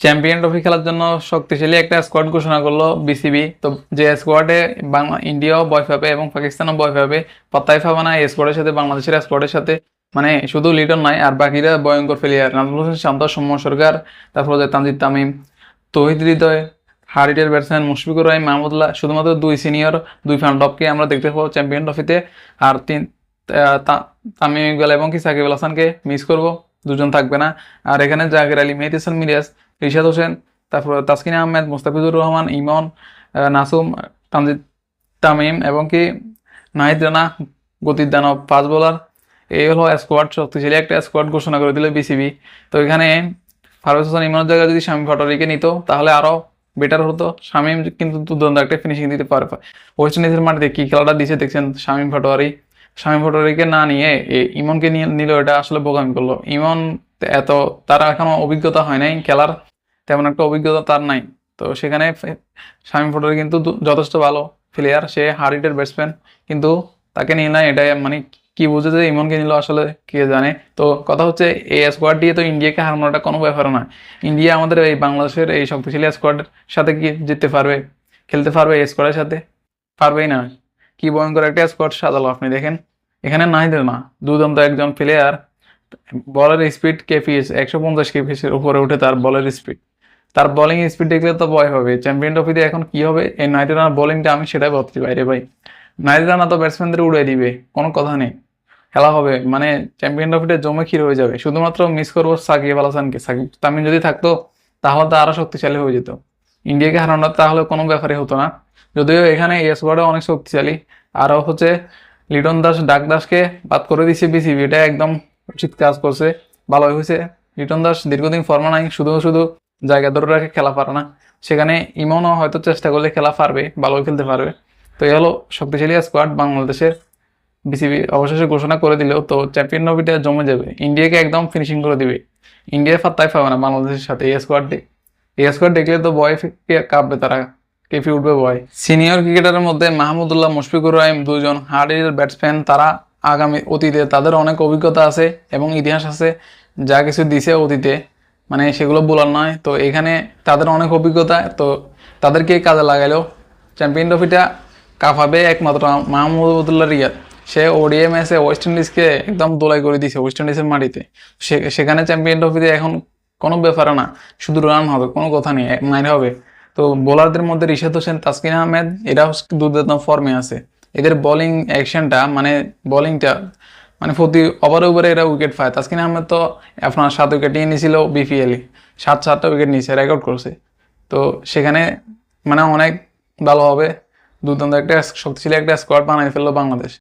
Champion trophy খেলার জন্য শক্তিশালী একটা স্কোয়াড ঘোষণা করল বিসিবি তো যে স্কোয়াডে বাংলা, ইন্ডিয়াও বয় পাবে এবং পাকিস্তানও বয় পাবে, পাত্তাই পাবে না এই স্কোয়াডের সাথে, বাংলাদেশের স্কোয়াডের সাথে। মানে শুধু লিটন নয় আর বাকিরা ভয়ঙ্কর প্লেয়ার নাজমুল হোসেন, শান্ত, সৌম্য সরকার, তারপর যে তানজিদ তামিম, তহিদ হৃদয়, হারিটের ব্যাটসম্যান মুশফিকুর রহিম মাহমুদুল্লাহ শুধুমাত্র দুই সিনিয়র দুই ফ্যান্ডপকে আমরা দেখতে পাবো চ্যাম্পিয়ন ট্রফিতে। আর তিন তামিম ইকবাল এবং কি সাকিব আল হাসানকে মিস করব। দুজন থাকবে না। আর এখানে জাকির আলী, মেহেদি হাসান মিরাজ রিশাদ হোসেন, তারপর তাসকিন আহমেদ, মুস্তাফিজুর রহমান, ইমন নাসুম, তানজিদ তামিম এবং কি নাহিদ রানা গতির দানব পাঁচ বোলার। এই হলো স্কোয়াড শক্তিশালী একটা স্কোয়াড ঘোষণা করে দিল বিসিবি। তো এখানে ফারুজ হোসেন ইমনের জায়গায় যদি শামীম ফাটোয়ারিকে নিত, তাহলে আরও বেটার হতো। শামীম কিন্তু দুর্দান্ত একটা ফিনিশিং দিতে পারবে ওয়েস্ট ইন্ডিজের মাটিতে কি খেলাটা দিছে, দেখছেন শামীম ফাটোয়ারি শামীম ফাটোয়ারিকে না নিয়ে ইমনকে নিয়ে নিল এটা আসলে বোকামি করল। ইমন এত, তার এখনও অভিজ্ঞতা হয় নাই, খেলার তেমন একটা অভিজ্ঞতা তার নাই। তো সেখানে স্বামী ফাটোয়ারি কিন্তু যথেষ্ট ভালো প্লেয়ার সে হারিটের ব্যাটসম্যান কিন্তু তাকে নিয়ে না এটা মানে কি বুঝে যে ইমনকে নিল আসলে কে জানে। তো কথা হচ্ছে, এই স্কোয়াড দিয়ে তো ইন্ডিয়াকে হারানোটা কোনো ব্যাপার না। ইন্ডিয়া আমাদের এই বাংলাদেশের এই শক্তিশালী স্কোয়াডের সাথে কি জিততে পারবে? খেলতে পারবে এই স্কোয়াডের সাথে? পারবেই না। কি ভয়ঙ্কর একটা স্কোয়াড সাজালো আপনি দেখেন। এখানে নাহিদের না দুর্দান্ত একজন প্লেয়ার বলের স্পিড কেপিএস একশো পঞ্চাশ কেপিএস এর উপরে উঠে তার বলের স্পিড তার বোলিং স্পিড দেখলে তো ভয় হবে। চ্যাম্পিয়ন ট্রফিতে এখন কি হবে? এই নাইট রানার বোলিংটা আমি সেটাই ভাবতে পারি রে ভাই। নাইট রানা তো ব্যাটসম্যানদের উড়িয়ে দিবে, কোনো কথা নেই। খেলা হবে মানে চ্যাম্পিয়ন ট্রফিটা জমে ক্ষীর হয়ে যাবে। শুধুমাত্র মিস করব সাকিব আল হাসানকে। সাকিব, তামিম যদি থাকতো, তাহলে তো আরও শক্তিশালী হয়ে যেত। ইন্ডিয়াকে হারানো তাহলে কোনো ব্যাপারই হতো না। যদিও এখানে স্কোয়াডে অনেক শক্তিশালী। আরও হচ্ছে লিটন দাস, ডাক দাসকে বাদ করে দিছে বিসিবি এটা একদম উচিত কাজ করছে। ভালোই হয়েছে। লিটন দাস দীর্ঘদিন ফর্মা নাই, শুধু শুধু জায়গা ধরে রাখে, খেলা পারে না। সেখানে ইমনও হয়তো চেষ্টা করলে খেলা পারবে, ভালোই খেলতে পারবে। তো এ হলো শক্তিশালী স্কোয়াড বাংলাদেশের বিসিবি অবশেষে ঘোষণা করে দিলেও তো চ্যাম্পিয়ন ট্রফিটা জমে যাবে। ইন্ডিয়াকে একদম ফিনিশিং করে দিবে। ইন্ডিয়া ফাত্তাই পাবে না বাংলাদেশের সাথে এই স্কোয়াড এই স্কোয়াড দেখলে তো বয় কাঁপবে তারা? কেঁপে উঠবে বয় সিনিয়র ক্রিকেটারের মধ্যে মাহমুদুল্লাহ, মুশফিকুর রহিম দুজন হার্ডের ব্যাটসম্যান তারা আগামী অতীতে তাদের অনেক অভিজ্ঞতা আছে এবং ইতিহাস আছে, যা কিছু দিছে অতীতে। মানে সেগুলো বলার নয়। তো এখানে তাদের অনেক অভিজ্ঞতা, তো তাদেরকে কাজে লাগাইলেও চ্যাম্পিয়ন ট্রফিটা কাঁপাবে একমাত্র মাহমুদুল্লাহ রিয়াদ। সে ওডিএ ম্যাচে ওয়েস্ট ইন্ডিজকে একদম দোলাই করে দিয়েছে ওয়েস্ট ইন্ডিজের মাটিতে। সেখানে চ্যাম্পিয়ন ট্রফিতে এখন কোনো ব্যাপার না, শুধু রান হবে, কোনো কথা নেই মাইর হবে। তো বোলারদের মধ্যে রিশাদ হোসেন, তাসকিন আহমেদ এরা দুর্দান্ত ফর্মে আছে। এদের বোলিং অ্যাকশনটা মানে বোলিংটা মানে প্রতি ওভারে ওভারে এরা উইকেট পায়। তাসকিন আহমেদ তো আপনার সাত উইকেট নিয়ে নিয়েছিল বিপিএলে সাত সাতটা উইকেট নিয়েছে রেকর্ড করছে। তো সেখানে মানে অনেক ভালো হবে। দুর্দান্ত একটা শক্তিশালী একটা স্কোয়াড বানাই ফেলল বাংলাদেশ।